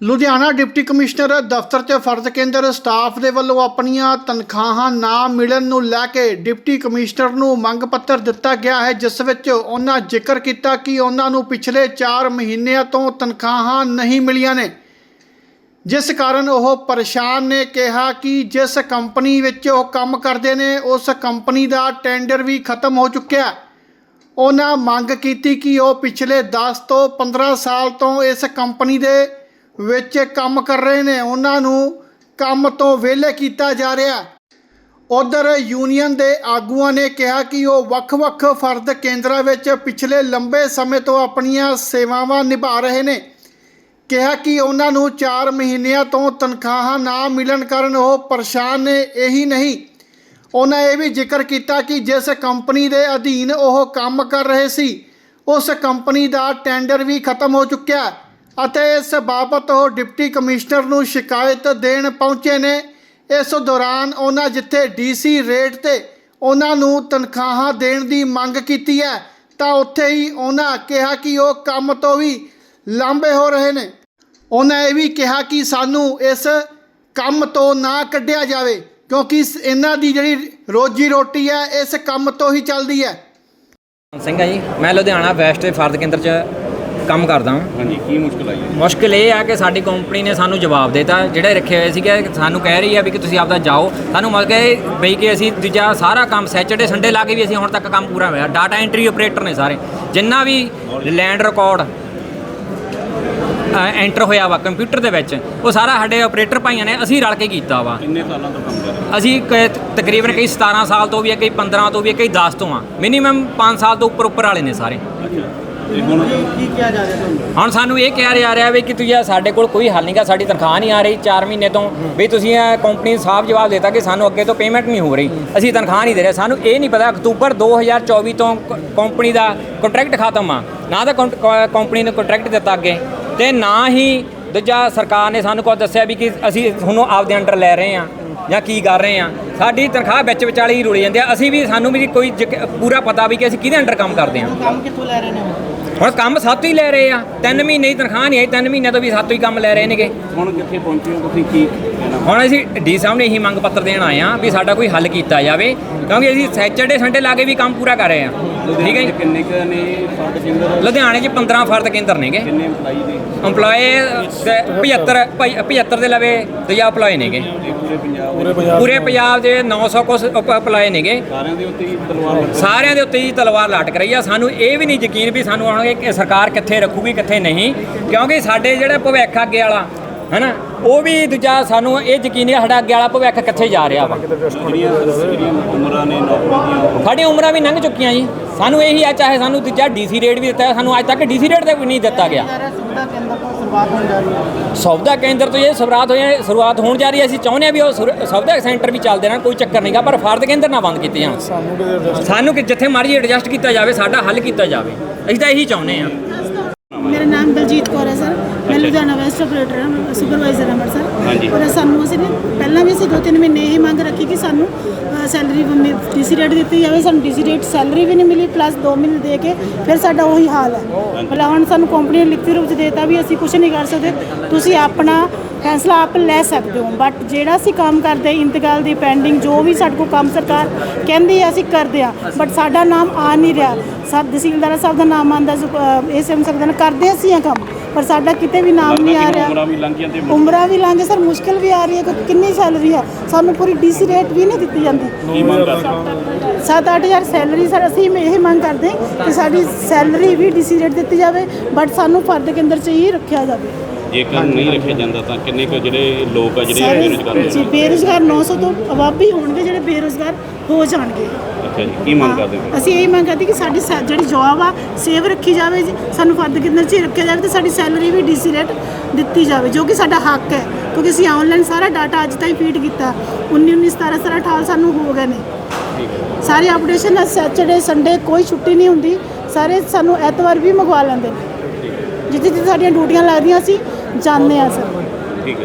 Ludhiana deputy commissioner, ਦਫ਼ਤਰ 'ਚ ਫਰਜ਼ ਕੇਂਦਰ ਸਟਾਫ ਦੇ ਵੱਲੋਂ ਆਪਣੀਆਂ ਤਨਖਾਹਾਂ ਨਾ ਮਿਲਣ ਨੂੰ ਲੈ ਕੇ ਡਿਪਟੀ ਕਮਿਸ਼ਨਰ ਨੂੰ ਮੰਗ ਪੱਤਰ ਦਿੱਤਾ ਗਿਆ ਹੈ, ਜਿਸ ਵਿੱਚ ਉਹਨਾਂ ਜ਼ਿਕਰ ਕੀਤਾ ਕਿ ਉਹਨਾਂ ਨੂੰ ਪਿਛਲੇ 4 ਮਹੀਨਿਆਂ ਤੋਂ ਤਨਖਾਹਾਂ ਨਹੀਂ ਮਿਲੀਆਂ ਨੇ। ਜਿਸ ਕਾਰਨ ਉਹ ਪਰੇਸ਼ਾਨ ਨੇ, ਕਿਹਾ ਕਿ ਜਿਸ ਕੰਪਨੀ ਵਿੱਚ ਉਹ ਕੰਮ ਕਰਦੇ ਨੇ, ਉਸ ਕੰਪਨੀ ਦਾ ਟੈਂਡਰ ਵੀ ਖਤਮ ਹੋ ਚੁੱਕਿਆ ਉਹਨਾਂ ਮੰਗ ਕੀਤੀ ਕਿ ਉਹ ਪਿਛਲੇ 10 ਤੋਂ 15 ਸਾਲ ਤੋਂ ਇਸ ਕੰਪਨੀ ਦੇ ਵਿੱਚ ਕੰਮ ਕਰ ਰਹੇ ਨੇ, ਉਹਨਾਂ ਨੂੰ ਕੰਮ ਤੋਂ ਵਿਹਲੇ ਕੀਤਾ ਜਾ ਰਿਹਾ। ਉਧਰ ਯੂਨੀਅਨ ਦੇ ਆਗੂਆਂ ਨੇ ਕਿਹਾ ਕਿ ਉਹ ਵੱਖ-ਵੱਖ ਫਰਦ ਕੇਂਦਰਾਂ ਵਿੱਚ ਪਿਛਲੇ ਲੰਬੇ ਸਮੇਂ ਤੋਂ ਆਪਣੀਆਂ ਸੇਵਾਵਾਂ ਨਿਭਾ ਰਹੇ ਨੇ। ਕਿਹਾ ਕਿ ਉਹਨਾਂ ਨੂੰ 4 ਮਹੀਨਿਆਂ ਤੋਂ ਤਨਖਾਹਾਂ ਨਾ ਮਿਲਣ ਕਾਰਨ ਉਹ ਪਰੇਸ਼ਾਨ ਨੇ, ਇਹੀ ਨਹੀਂ। ਉਹਨਾਂ ਇਹ ਵੀ ਜ਼ਿਕਰ ਕੀਤਾ ਕਿ ਜਿਸ ਕੰਪਨੀ ਦੇ ਅਧੀਨ ਉਹ ਕੰਮ ਕਰ ਰਹੇ ਸੀ, ਉਸ ਕੰਪਨੀ ਦਾ ਟੈਂਡਰ ਵੀ ਖਤਮ ਹੋ ਚੁੱਕਿਆ। ਅਤੇ ਇਸ ਬਾਬਤ ਉਹ ਡਿਪਟੀ ਕਮਿਸ਼ਨਰ ਨੂੰ ਸ਼ਿਕਾਇਤ ਦੇਣ ਪਹੁੰਚੇ ਨੇ। ਇਸ ਦੌਰਾਨ ਉਹਨਾਂ ਜਿੱਥੇ ਡੀਸੀ ਰੇਟ ਤੇ ਉਹਨਾਂ ਨੂੰ ਤਨਖਾਹਾਂ ਦੇਣ ਦੀ ਮੰਗ ਕੀਤੀ ਹੈ, ਤਾਂ ਉੱਥੇ ਹੀ ਉਹਨਾਂ ਕਿਹਾ ਕਿ ਉਹ ਕੰਮ ਤੋਂ ਵੀ ਲਾਂਭੇ ਹੋ ਰਹੇ ਨੇ। ਉਹਨਾਂ ਇਹ ਵੀ ਕਿਹਾ ਕਿ ਸਾਨੂੰ ਇਸ ਕੰਮ ਤੋਂ ਨਾ ਕੱਢਿਆ ਜਾਵੇ, ਕਿਉਂਕਿ ਇਸ- ਇਹਨਾਂ ਦੀ ਜਿਹੜੀ ਰੋਜੀ ਰੋਟੀ ਹੈ, ਇਸ ਕੰਮ ਤੋਂ ਹੀ ਚੱਲਦੀ ਹੈ। ਸਿੰਘ ਜੀ, ਮੈਂ ਲੁਧਿਆਣਾ ਵੈਸਟ ਦੇ ਫਰਦ ਕੇਂਦਰ 'ਚ ਕੰਮ ਕਰਦਾ ਹਾਂ। ਹਾਂਜੀ ਕੀ ਮੁਸ਼ਕਲ ਆਈ ਹੈ? ਮੁਸ਼ਕਿਲ ਇਹ ਆ ਕਿ ਸਾਡੀ ਕੰਪਨੀ ਨੇ ਸਾਨੂੰ ਜਵਾਬ ਦਿੱਤਾ। ਜਿਹੜੇ ਰੱਖੇ ਹੋਏ ਸੀਗੇ ਸਾਨੂੰ ਕਹਿ ਰਹੀ ਆ ਵੀ ਕਿ ਤੁਸੀਂ ਆਪਦਾ ਜਾਓ। ਸਾਨੂੰ ਮਤਲਬ ਕਿ ਬਈ ਕਿ ਅਸੀਂ ਦੂਜਾ ਸਾਰਾ ਕੰਮ ਸੈਚਰਡੇ ਸੰਡੇ ਲਾ ਕੇ ਵੀ ਅਸੀਂ ਹੁਣ ਤੱਕ ਕੰਮ ਪੂਰਾ ਹੋਇਆ। ਡਾਟਾ ਐਂਟਰੀ ਆਪਰੇਟਰ ਨੇ ਸਾਰੇ। ਜਿੰਨਾ ਵੀ ਲੈਂਡ ਰਿਕਾਰਡ ਐਂਟਰ ਹੋਇਆ ਵਾ ਕੰਪਿਊਟਰ ਦੇ ਵਿੱਚ। ਉਹ ਸਾਰਾ ਸਾਡੇ ਆਪਰੇਟਰ ਭਾਈਆਂ ਨੇ ਅਸੀਂ ਰਲ ਕੇ ਕੀਤਾ ਵਾ। ਕਿੰਨੇ ਸਾਲਾਂ ਤੋਂ ਕੰਮ ਕਰ ਰਹੇ ਅਸੀਂ ਕ- ਤਕਰੀਬਨ ਕਈ 17 ਸਾਲ ਤੋਂ ਵੀ ਆ ਕਈ 15 ਤੋਂ ਵੀ ਆ ਕਈ 10 ਤੋਂ ਆ। ਮਿਨੀਮਮ 5 ਸਾਲ ਤੋਂ ਉੱਪਰ ਉੱਪਰ ਵਾਲੇ ਨੇ ਸਾਰੇ। ਹੋ ਅੱਛਾ। ਤੇ ਹੁਣ ਹੁਣ ਸਾਨੂੰ ਇਹ ਕਿਹਾ ਜਾ ਰਿਹਾ ਵੀ ਕਿ ਤੁਸੀਂ ਸਾਡੇ ਕੋਲ ਕੋਈ ਹੱਲ ਨਹੀਂਗਾ ਸਾਡੀ ਤਨਖਾਹ ਨਹੀਂ ਆ ਰਹੀ 4 ਮਹੀਨੇ ਤੋਂ। ਵੀ ਤੁਸੀਂ ਇਹ ਕੰਪਨੀ ਨੂੰ ਸਾਫ਼ ਜਵਾਬ ਦਿੱਤਾ ਕਿ ਸਾਨੂੰ ਅੱਗੇ ਤੋਂ ਪੇਮੈਂਟ ਨਹੀਂ ਹੋ ਰਹੀ। ਅਸੀਂ ਤਨਖਾਹ ਨਹੀਂ ਦੇ ਰਹੇ। ਸਾਨੂੰ ਇਹ ਨਹੀਂ ਪਤਾ ਅਕਤੂਬਰ 2024 ਤੋਂ ਕ- ਕੰਪਨੀ ਦਾ ਕੰਟਰੈਕਟ ਖਤਮ ਆ। ਨਾ ਤਾਂ ਕੰਟ- ਕ- ਕੰਪਨੀ ਨੇ ਕੰਟਰੈਕਟ ਦਿੱਤਾ ਅੱਗੇ। ਤੇ ਨਾ ਹੀ ਦੂਜਾ ਸਰਕਾਰ ਨੇ ਸਾਨੂੰ ਕੁਝ ਦੱਸਿਆ ਵੀ ਕਿ ਅਸੀਂ ਤੁਹਾਨੂੰ ਆਪਦੇ ਅੰਡਰ ਲੈ ਰਹੇ ਹਾਂ। ਜਾਂ ਕੀ ਕਰ ਰਹੇ ਆ ਸਾਡੀ ਤਨਖਾਹ ਵਿੱਚ ਵਿਚਾਲੇ ਹੀ ਰੁਲ ਜਾਂਦੀ ਆ। ਅਸੀਂ ਵੀ ਸਾਨੂੰ ਵੀ ਕੋਈ ਪੂਰਾ ਪਤਾ ਵੀ ਕਿ ਅਸੀਂ ਕਿਹਦੇ ਅੰਡਰ ਕੰਮ ਕਰਦੇ ਆ। ਕੰਮ ਕਿੱਥੋਂ ਲੈ ਰਹੇ ਨੇ ਉਹ? ਹੁਣ ਕੰਮ ਸਾਤੋਂ ਹੀ ਲੈ ਰਹੇ ਆ। ਤਿੰਨ ਮਹੀਨੇ ਦੀ ਤਨਖਾਹ ਨਹੀਂ ਆਈ ਤਿੰਨ ਮਹੀਨਿਆਂ ਤੋਂ ਵੀ ਸਾਤੋਂ ਹੀ ਕੰਮ ਲੈ ਰਹੇ ਨੇਗੇ। ਹੁਣ ਕਿੱਥੇ ਪਹੁੰਚੇ ਹੋ ਤੁਸੀਂ ਕੀ ਕਹਿਣਾ? ਹੁਣ ਅਸੀਂ ਡੀ ਸਾਹਮਣੇ ਇਹੀ ਮੰਗ ਪੱਤਰ ਦੇਣ ਆਏ ਆ ਵੀ ਸਾਡਾ ਕੋਈ ਹੱਲ ਕੀਤਾ ਜਾਵੇ ਕਿਉਂਕਿ ਅਸੀਂ ਸੈਚਰਡੇ ਸੰਡੇ ਲਾ ਕੇ ਵੀ ਕੰਮ ਪੂਰਾ ਕਰ ਰਹੇ ਆ। ਠੀਕ ਹੈ ਜੀ? ਕਿੰਨੇ ਕ ਨੇ ਫਰਦ ਕੇਂਦਰ? ਲੁਧਿਆਣੇ 'ਚ 15 ਫਰਦ ਕੇਂਦਰ ਨੇਗੇ। ਕਿੰਨੇ EMPLOYE ਨੇ? EMPLOYE 75 75 ਦੇ ਲਵੇ ਦੂਜਾ EMPLOYE ਨੇਗੇ। ਇਹ ਪੂਰੇ ਪੰਜਾਬ ਦੇ ਪੂਰੇ ਪੰਜਾਬ ਦੇ 900 ਕੁਛ EMPLOYE ਨੇਗੇ। ਸਾਰਿਆਂ ਦੇ ਉੱਤੇ ਹੀ ਤਲਵਾਰ ਸਾਰਿਆਂ ਦੇ ਉੱਤੇ ਹੀ ਤਲਵਾਰ ਲਟਕ ਰਹੀ ਆ। ਸਾਨੂੰ ਇਹ ਵੀ ਨਹੀਂ ਯਕੀਨ ਵੀ ਸਾਨੂੰ ਹੁਣ ਕਿ ਸਰਕਾਰ ਕਿੱਥੇ ਰੱਖੂਗੀ ਕਿੱਥੇ ਨਹੀਂ। ਕਿਉਂਕਿ ਸਾਡੇ ਜਿਹੜਾ ਭਵਿੱਖ ਅੱਗੇ ਵਾਲਾ ਹੈਨਾ ਉਹ ਵੀ ਦੂਜਾ ਸਾਨੂੰ ਇਹ ਯਕੀਨ ਹੈ ਸਾਡਾ ਅੱਗੇ ਵਾਲਾ ਭਵਿੱਖ ਕਿੱਥੇ ਜਾ ਰਿਹਾ ਵਾ। ਸਾਡੀਆਂ ਉਮਰਾਂ ਵੀ ਲੰਘ ਚੁੱਕੀਆਂ ਜੀ। ਸਾਨੂੰ ਇਹੀ ਆ ਚਾਹੇ ਸਾਨੂੰ ਦੂਜਾ ਡੀਸੀ ਰੇਟ ਵੀ ਦਿੱਤਾ ਸਾਨੂੰ ਅੱਜ ਤੱਕ ਡੀਸੀ ਰੇਟ ਤੇ ਵੀ ਨਹੀਂ ਦਿੱਤਾ ਗਿਆ। ਸਾਰਾ ਸੌਦਾ ਕੇਂਦਰ ਤੋਂ ਇਹ ਸ਼ੁਰੂਆਤ ਹੋਈ ਹੈ ਸ਼ੁਰੂਆਤ ਹੋਣ ਜਾ ਰਹੀ ਹੈ ਅਸੀਂ ਚਾਹੁੰਦੇ ਹਾਂ ਵੀ ਉਹ ਸੁਰ- ਸੌਦਾ ਸੈਂਟਰ ਵੀ ਚੱਲਦੇ ਰਹਿਣ ਕੋਈ ਚੱਕਰ ਨਹੀਂਗਾ ਪਰ ਫਰਦ ਕੇਂਦਰ ਨਾ ਬੰਦ ਕੀਤੇ ਜਾਣ ਸਾਨੂੰ ਕਿ ਜਿੱਥੇ ਮਰਜ਼ੀ ਐਡਜਸਟ ਕੀਤਾ ਜਾਵੇ ਸਾਡਾ ਹੱਲ ਕੀਤਾ ਜਾਵੇ। ਅਸੀਂ ਤਾਂ ਇਹੀ ਚਾਹੁੰਦੇ ਹਾਂ। ਮੇਰਾ ਨਾਮ ਦਲਜੀਤ ਕੌਰ ਹੈ ਸਰ। ਮੈਂ ਲੁਧਿਆਣਾ ਵੈਸਟ ਆਪਰੇਟਰ ਹਾਂ ਸੁਪਰਵਾਈਜ਼ਰ ਹਾਂ ਹਾਂਜੀ। ਔਰ ਸਾਨੂੰ ਅਸੀਂ ਪਹਿਲਾਂ ਵੀ ਅਸੀਂ ਦੋ ਤਿੰਨ ਮਹੀਨੇ ਇਹ ਮੰਗ ਰੱਖੀ ਕਿ ਸਾਨੂੰ ਸੈਲਰੀ ਡੀਸੀ ਰੇਟ ਦਿੱਤੀ ਜਾਵੇ, ਸਾਨੂੰ ਡੀਸੀ ਰੇਟ ਸੈਲਰੀ ਵੀ ਨਹੀਂ ਮਿਲੀ ਪਲੱਸ 2 ਮਹੀਨੇ ਦੇ ਕੇ ਫਿਰ ਸਾਡਾ ਉਹੀ ਹਾਲ ਹੈ। ਮਤਲਬ ਹੁਣ ਸਾਨੂੰ ਕੰਪਨੀ ਨੇ ਲਿਖਤੀ ਰੂਪ ਚ ਦੇਤਾ ਵੀ ਅਸੀਂ ਕੁਝ ਨਹੀਂ ਕਰ ਸਕਦੇ, ਤੁਸੀਂ ਆਪਣਾ ਫੈਸਲਾ ਆਪ ਲੈ ਸਕਦੇ ਹੋ। ਬਟ ਜਿਹੜਾ ਅਸੀਂ ਕੰਮ ਕਰਦੇ, ਇੰਤਕਾਲ ਦੀ ਪੈਂਡਿੰਗ ਜੋ ਵੀ ਸਾਡੇ ਕੋਲ ਕੰਮ ਸਰਕਾਰ ਕਹਿੰਦੀ ਹੈ, ਅਸੀਂ ਕਰਦੇ ਆ ਬਟ ਸਾਡਾ ਨਾਮ ਆ ਨਹੀਂ ਰਿਹਾ। ਸਭ ਤਹਿਸੀਲਦਾਰ ਸਾਹਿਬ ਦਾ ਨਾਮ ਆਂਦਾ ਇਹ ਸਮ ਸਕਦੇ ਨੇ, ਕਰਦੇ ਅਸੀਂ ਇਹ ਕੰਮ। ਪਰ ਸਾਡਾ ਕਿਤੇ ਵੀ ਨਾਮ ਨਹੀਂ ਆ ਉਮਰਾਂ ਰਿਹਾ ਵੀ ਲੰਘ ਜਾਂਦੇ ਉਮਰਾਂ ਵੀ ਲੰਘ ਸਰ ਮੁਸ਼ਕਿਲ ਵੀ ਆ ਰਹੀ ਹੈ ਕਿ ਕਿੰਨੀ ਸੈਲਰੀ ਹੈ ਸਾਨੂੰ ਪੂਰੀ ਡੀਸੀ ਰੇਟ ਵੀ ਨਹੀਂ ਦਿੱਤੀ ਜਾਂਦੀ। ਕੀ ਮੰਗ ਕਰਦੇ 7-8000 ਸੈਲਰੀ ਸਰ ਅਸੀਂ ਇਹ ਮੰਗ ਕਰਦੇ ਹਾਂ ਕਿ ਸਾਡੀ ਸੈਲਰੀ ਵੀ ਡੀਸੀ ਰੇਟ ਦਿੱਤੀ ਜਾਵੇ ਬਟ ਸਾਨੂੰ ਫਰਦ ਕੇਂਦਰ 'ਚ ਹੀ ਰੱਖਿਆ ਜਾਵੇ। ਜੇਕਰ ਨਹੀਂ ਰੱਖਿਆ ਜਾਂਦਾ ਤਾਂ ਕਿੰਨੇ ਕੁ ਜਿਹੜੇ ਲੋਕ ਆ ਜਿਹੜੇ ਬੇਰੁਜ਼ਗਾਰ ਨੇ ਜੀ ਬੇਰੁਜ਼ਗਾਰ 900 ਤੋਂ ਅਵਾਬੀ ਹੋਣਗੇ ਜਿਹੜੇ ਬੇਰੁਜ਼ਗਾਰ ਹੋ ਜਾਣਗੇ। ਅੱਛਾ ਜੀ ਕੀ ਮੰਗ ਕਰਦੇ ਹੋ? ਅਸੀਂ ਇਹ ਮੰਗ ਕਰਦੇ ਕਿ ਸਾਡੀ ਸੈ- ਜਿਹੜੀ ਜੌਬ ਆ ਸੇਵ ਰੱਖੀ ਜਾਵੇ ਜੀ। ਸਾਨੂੰ ਫਰਦ ਕੇਂਦਰ 'ਚ ਹੀ ਰੱਖਿਆ ਜਾਵੇ ਤੇ ਸਾਡੀ ਸੈਲਰੀ ਵੀ ਡੀਸੀ ਰੇਟ ਦਿੱਤੀ ਜਾਵੇ ਜੋ ਕਿ ਸਾਡਾ ਹੱਕ ਹੈ। ਕਿਉਂਕਿ ਅਸੀਂ ਆਨਲਾਈਨ ਸਾਰਾ ਡਾਟਾ ਅੱਜ ਤਾਈਂ ਫੀਡ ਕੀਤਾ। 19 19 17 17 18 ਸਾਨੂੰ ਹੋ ਗਏ ਨੇ। ਹੈ। ਸਾਰੇ ਅਪਡੇਸ਼ਨ ਸੈਚਰਡੇ ਸੰਡੇ ਕੋਈ ਛੁੱਟੀ ਨਹੀਂ ਹੁੰਦੀ। ਸਾਰੇ ਸਾਨੂੰ ਐਤਵਾਰ ਵੀ ਮੰਗਵਾ ਲੈਂਦੇ ਜਿੱਥੇ ਜਿੱਥੇ ਸਾਡੀਆਂ ਡਿਊਟੀਆਂ ਲੱਗਦੀਆਂ ਅਸੀਂ ਜਾਂਦੇ ਆ ਸਰ।